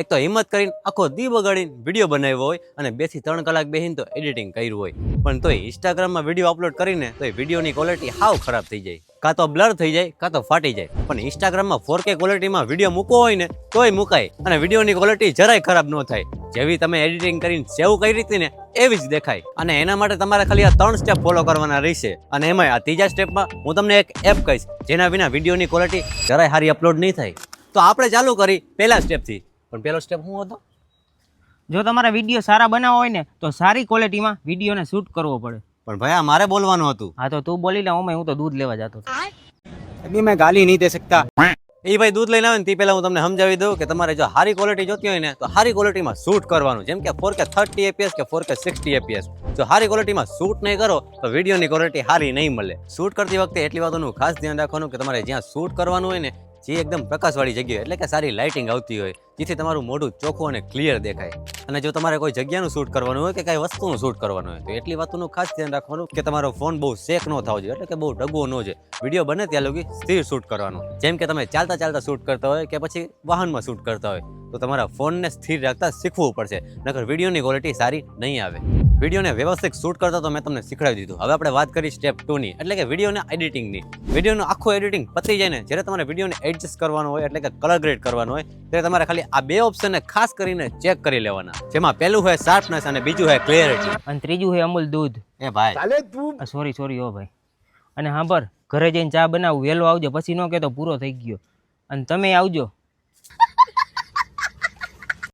એક તો હિંમત કરીને આખો દી બગાડીને વીડિયો બનાવ્યો હોય અને બેથી ત્રણ કલાક બેહીને તો એડિટિંગ કર્યું હોય. પણ તોય ઇન્સ્ટાગ્રામમાં વીડિયો અપલોડ કરીને તો એ વિડીયોની ક્વોલિટી હાવ ખરાબ થઈ જાય. કાં તો બ્લર થઈ જાય, કાં તો ફાટી જાય. પણ ઇન્સ્ટાગ્રામમાં ફોર કે ક્વોલિટીમાં વીડિયો મૂકવો હોય ને તોય મુકાય અને વિડીયોની ક્વોલિટી જરાય ખરાબ ન થાય. જેવી તમે એડિટિંગ કરીને સેવ કરી રીતે ને એવી જ દેખાય. અને એના માટે તમારે ખાલી આ ત્રણ સ્ટેપ ફોલો કરવાના રહેશે. અને એમાંય આ ત્રીજા સ્ટેપમાં હું તમને એક એપ કહીશ, જેના વિના વિડીયોની ક્વોલિટી જરાય સારી અપલોડ નહીં થાય. તો આપણે ચાલુ કરી પહેલા સ્ટેપથી પણ પહેલો સ્ટેપ શું હતો? જો તમારા વીડિયો સારા બનાવવા હોય ને તો સારી ક્વોલિટીમાં વિડીયોને શૂટ કરવો પડે. પણ ભાઈ આ મારે બોલવાનું હતું. હા તો તું બોલી લે ઓમે હું તો દૂધ લેવા જતો અભી મેં ગાલી નહીં દે શકતા. એ ભાઈ દૂધ લઈને આવે ને તે પહેલાં હું તમને સમજાવી દઉં કે તમારે જો સારી ક્વોલિટી જોતી હોય ને તો સારી ક્વોલિટીમાં શૂટ કરવાનું. જેમ કે ફોર કે થર્ટી એપીએસ કે ફોર કે સિક્સટી એપીએસ જો સારી ક્વોલિટીમાં શૂટ નહીં કરો તો વિડીયોની ક્વોલિટી સારી નહીં મળે. શૂટ કરતી વખતે એટલી વાતોનું ખાસ ધ્યાન રાખવાનું કે તમારે જ્યાં શૂટ કરવાનું હોય ને જે એકદમ પ્રકાશવાળી જગ્યા એટલે કે સારી લાઇટિંગ આવતી હોય, જેથી તમારું મોઢું ચોખ્ખું અને ક્લિયર દેખાય. અને જો તમારે કોઈ જગ્યાનું શૂટ કરવાનું હોય કે કઈ વસ્તુનું શૂટ કરવાનું હોય, તો એટલી વાતોનું ખાસ ધ્યાન રાખવાનું કે તમારો ફોન બહુ શેક ન થવો જોઈએ, એટલે કે બહુ ડગવો ન જોઈએ. વીડિયો બને ત્યાં લગી સ્થિર શૂટ કરવાનું. જેમ કે તમે ચાલતા ચાલતા શૂટ કરતા હોય કે પછી વાહનમાં શૂટ કરતા હોય, તો તમારા ફોનને સ્થિર રાખતા શીખવું પડશે, નકર વિડીયોની ક્વોલિટી સારી નહીં આવે. વિડીયોને વ્યવસ્થિત શૂટ કરતા તો મેં તમને શીખવાડી દીધું. હવે આપણે વાત કરી સ્ટેપ ટુની એટલે કે વિડીયોના એડિટિંગની વિડીયોનું આખું એડિટિંગ પતી જાય ને જ્યારે તમારે વિડીયોને એડજસ્ટ કરવાનો હોય એટલે કે કલર ગ્રેડ કરવાનો હોય ત્યારે તમારે ખાલી આ બે ઓપ્શનને ખાસ કરીને ચેક કરી લેવાના. જેમાં પહેલું હોય શાર્પનેસ અને બીજું હોય ક્લિયરિટી અને ત્રીજું હોય અમૂલ દૂધ. એ ભાઈ. સોરી સોરી હો ભાઈ. અને સાંભળ ઘરે જઈને ચા બનાવું વહેલો આવજો પછી ન કહેતો પૂરો થઈ ગયો. અને તમે આવજો.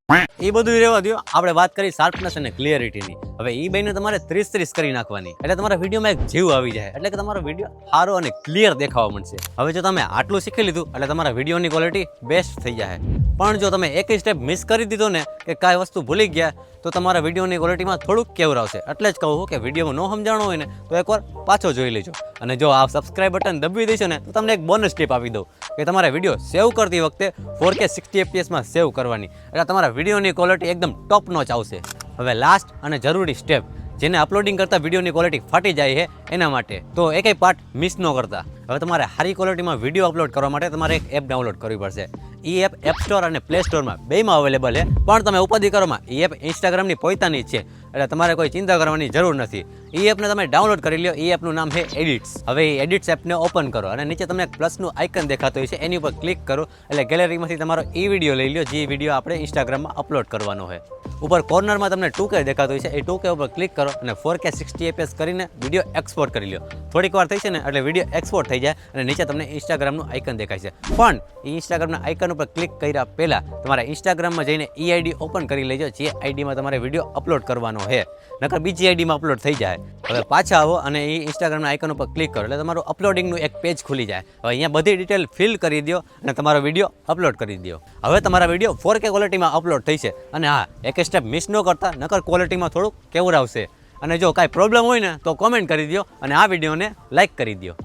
એ બધું રહેવા દો આપણે વાત કરી શાર્પનેસ અને ક્લિયરિટીની હવે એ બેને તમારે ત્રીસ ત્રીસ કરી નાખવાની. એટલે તમારા વિડીયોમાં એક જીવ આવી જાય. એટલે કે તમારો વીડિયો સારો અને ક્લિયર દેખાવા મળશે હવે જો તમે આટલું શીખી લીધું, એટલે તમારા વિડીયોની ક્વોલિટી બેસ્ટ થઈ જાય. પણ જો તમે એક સ્ટેપ મિસ કરી દીધો ને, કે કાંઈ વસ્તુ ભૂલી ગયા, તો તમારા વિડીયોની ક્વોલિટીમાં થોડુંક કેવું આવશે. એટલે જ કહું કે વિડીયોમાં ન સમજાણો હોય ને, તો એકવાર પાછો જોઈ લેજો. અને જો આ સબસ્ક્રાઇબ બટન દબાવી દેશો ને, તો તમને એક બોનસ ટીપ આપી દઉં કે તમારા વીડિયો સેવ કરતી વખતે ફોર કે સિક્સટી એફપીએસમાં સેવ કરવાની. એટલે તમારા વિડીયોની ક્વોલિટી એકદમ ટોપ નોચ આવશે. હવે લાસ્ટ અને જરૂરી સ્ટેપ જેને અપલોડિંગ કરતાં વિડીયોની ક્વોલિટી ફાટી જાય છે એના માટે. તો એક પાર્ટ મિસ ન કરતા. હવે તમારે સારી ક્વોલિટીમાં વીડિયો અપલોડ કરવા માટે તમારે એક એપ ડાઉનલોડ કરવી પડશે. એ એપ એપ સ્ટોર અને પ્લે સ્ટોરમાં બેમાં અવેલેબલ છે. પણ તમે ઉપાધિ કરોમાં એ એપ ઇન્સ્ટાગ્રામની પોતાની છે. એટલે તમારે કોઈ ચિંતા કરવાની જરૂર નથી. એ એપને તમે ડાઉનલોડ કરી લો એ એપનું નામ છે એડિટ્સ. હવે એ એડિટ્સ એપને ઓપન કરો અને નીચે તમને પ્લસનું આઇકન દેખાતું હોય છે. એની ઉપર ક્લિક કરો. એટલે ગેલેરીમાંથી તમારો એ વીડિયો લઈ લો જે વીડિયો આપણે ઇન્સ્ટાગ્રામમાં અપલોડ કરવાનો છે ઉપર કોર્નરમાં તમને ટુ કે દેખાતું હોય છે. એ ટુ ઉપર ક્લિક કરો અને ફોર કે સિક્સટી એપીએસ કરીને વીડિયો એક્સપોર્ટ કરી લો થોડીક વાર થઈ છે ને એટલે વીડિયો એક્સપોર્ટ થઈ જાય અને નીચે તમને ઇન્સ્ટાગ્રામનું આઇકન દેખાય છે. પણ એ ઇન્સ્ટાગ્રામના આઇકન ઉપર ક્લિક કર્યા પહેલાં તમારા ઇન્સ્ટાગ્રામમાં જઈને ઈ આઈડી ઓપન કરી લેજો, જે આઈડીમાં તમારે વીડિયો અપલોડ કરવાનો છે નકર બીજી આઈડીમાં અપલોડ થઈ જાય. હવે પાછા આવો અને એ ઇન્સ્ટાગ્રામના આઇકન ઉપર ક્લિક કરો, એટલે તમારું અપલોડિંગનું એક પેજ ખુલી જાય. હવે અહીંયા બધી ડિટેલ ફિલ કરી દો અને તમારો વીડિયો અપલોડ કરી દો હવે તમારા વીડિયો ફોર કે ક્વોલિટીમાં અપલોડ થઈ છે. અને હા, એક સ્ટેપ મિસ ન કરતા, નકર ક્વોલિટીમાં થોડુંક કેવું આવશે. અને જો કાંઈ પ્રોબ્લેમ હોય ને, તો કોમેન્ટ કરી દો અને આ વિડીયોને લાઇક કરી દો